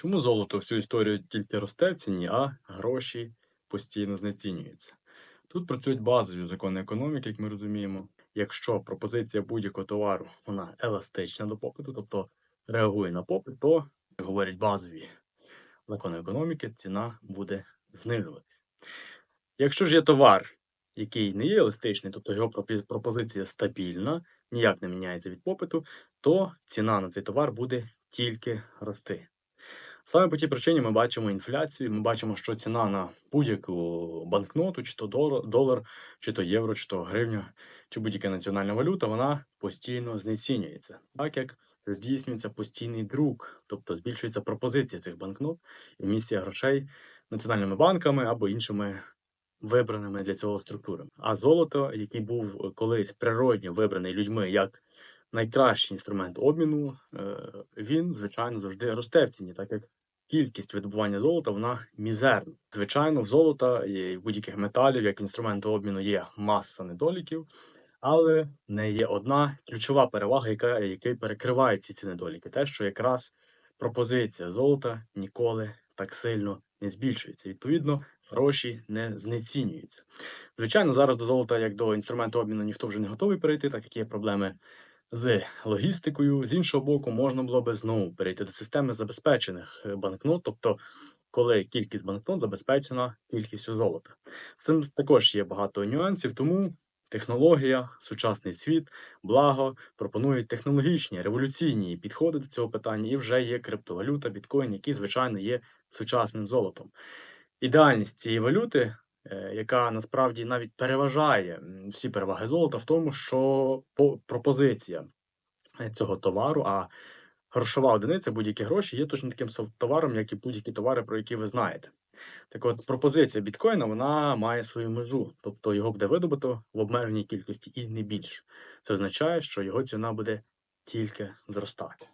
Чому золото всю історію тільки росте в ціні, а гроші постійно знецінюються? Тут працюють базові закони економіки, як ми розуміємо. Якщо пропозиція будь-якого товару вона еластична до попиту, тобто реагує на попит, то говорять базові закони економіки, ціна буде знижувати. Якщо ж є товар, який не є еластичний, тобто його пропозиція стабільна, ніяк не міняється від попиту, то ціна на цей товар буде тільки рости. Саме по тій причині ми бачимо інфляцію, ми бачимо, що ціна на будь-яку банкноту, чи то долар, чи то євро, чи то гривня, чи будь-яка національна валюта, вона постійно знецінюється, так як здійснюється постійний друк, тобто збільшується пропозиція цих банкнот і емісія грошей національними банками або іншими вибраними для цього структурами. А золото, який був колись природньо вибраний людьми як найкращий інструмент обміну, е, він, звичайно, завжди росте в ціні, так як кількість видобування золота вона мізерна. Звичайно, в золота і в будь-яких металів, як інструменту обміну, є маса недоліків, але не є одна ключова перевага, яка, яка перекриває ці ці недоліки. Те, що якраз пропозиція золота ніколи так сильно не збільшується. Відповідно, гроші не знецінюються. Звичайно, зараз до золота, як до інструменту обміну, ніхто вже не готовий перейти, так як є проблеми з логістикою. З іншого боку, можна було би знову перейти до системи забезпечених е, банкнот, тобто коли кількість банкнот забезпечена кількістю золота. Цим також є багато нюансів, тому технологія, сучасний світ, благо пропонують технологічні революційні підходи до цього питання, і вже є криптовалюта, біткоін, який, звичайно, є сучасним золотом. Ідеальність цієї валюти яка насправді навіть переважає всі переваги золота в тому, що по- пропозиція е, цього товару, а грошова одиниця, будь-які гроші, є точно таким товаром, як і будь-які товари, про які ви знаєте. Так от, пропозиція біткоїна вона має свою межу, тобто його буде видобуто в обмеженій кількості і не більше. Це означає, що його ціна буде тільки зростати.